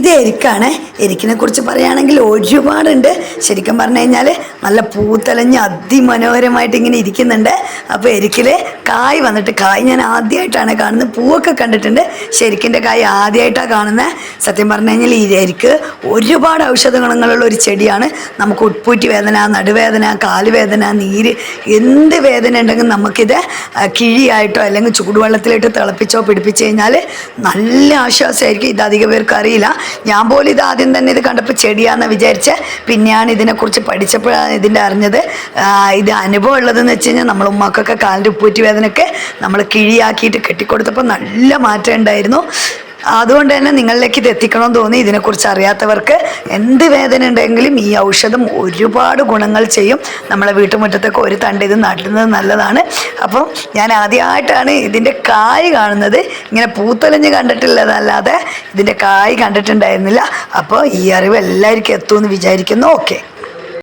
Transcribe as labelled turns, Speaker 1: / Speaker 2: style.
Speaker 1: ഇത് എരിക്കാണ് എരിക്കിനെ കുറിച്ച് പറയുകയാണെങ്കിൽ ഒരുപാടുണ്ട്. ശരിക്കും പറഞ്ഞു കഴിഞ്ഞാൽ നല്ല പൂത്തലഞ്ഞ് അതിമനോഹരമായിട്ട് ഇങ്ങനെ ഇരിക്കുന്നുണ്ട്. അപ്പോൾ എരിക്കിൽ കായ് വന്നിട്ട് കായ് ഞാൻ ആദ്യമായിട്ടാണ് കാണുന്നത്. പൂവൊക്കെ കണ്ടിട്ടുണ്ട്. ശരിക്കിന്റെ കായ് ആദ്യമായിട്ടാണ് കാണുന്നത്. സത്യം പറഞ്ഞു കഴിഞ്ഞാൽ ഈ ഒരുപാട് ഔഷധ ഗുണങ്ങളുള്ള ഒരു ചെടിയാണ്. നമുക്ക് ഉപ്പൂറ്റി വേദന നടുവേദന കാലുവേദന നീര് എന്ത് വേദന ഉണ്ടെങ്കിലും നമുക്കിത് കിഴിയായിട്ടോ അല്ലെങ്കിൽ ചൂടുവെള്ളത്തിലിട്ട് തിളപ്പിച്ചോ പിടിപ്പിച്ച് കഴിഞ്ഞാൽ നല്ല ആശ്വാസമായിരിക്കും. ഇത് അധികം പേർക്ക് അറിയില്ല. ഞാൻ പോലും ഇത് ആദ്യം തന്നെ ഇത് കണ്ടപ്പോൾ ചെടിയാണെന്ന് വിചാരിച്ച് പിന്നെയാണ് ഇതിനെക്കുറിച്ച് പഠിച്ചപ്പോഴാണ് ഇതിന്റെ അറിഞ്ഞത്. ഇത് അനുഭവം ഉള്ളതെന്ന് വെച്ച് കഴിഞ്ഞാൽ നമ്മൾ ഉമ്മാക്കൊക്കെ കാലിന്റെ ഉപ്പൂറ്റി വേദനയൊക്കെ നമ്മൾ കിഴിയാക്കിയിട്ട് കെട്ടിക്കൊടുത്തപ്പോൾ നല്ല മാറ്റം ഉണ്ടായിരുന്നു. അതുകൊണ്ട് തന്നെ നിങ്ങളിലേക്ക് ഇത് എത്തിക്കണമെന്ന് തോന്നി. ഇതിനെക്കുറിച്ച് അറിയാത്തവർക്ക് എന്ത് വേദന ഉണ്ടെങ്കിലും ഈ ഔഷധം ഒരുപാട് ഗുണങ്ങൾ ചെയ്യും. നമ്മളെ വീട്ടുമുറ്റത്തൊക്കെ ഒരു തണ്ട് ഇത് നടുന്നത് നല്ലതാണ്. അപ്പം ഞാൻ ആദ്യമായിട്ടാണ് ഇതിന്റെ കായ് കാണുന്നത്. ഇങ്ങനെ പൂത്തലഞ്ഞ് കണ്ടിട്ടുള്ളതല്ലാതെ ഇതിന്റെ കായ് കണ്ടിട്ടുണ്ടായിരുന്നില്ല. അപ്പോൾ ഈ അറിവ് എല്ലാവർക്കും എത്തുമെന്ന് വിചാരിക്കുന്നു. ഓക്കെ.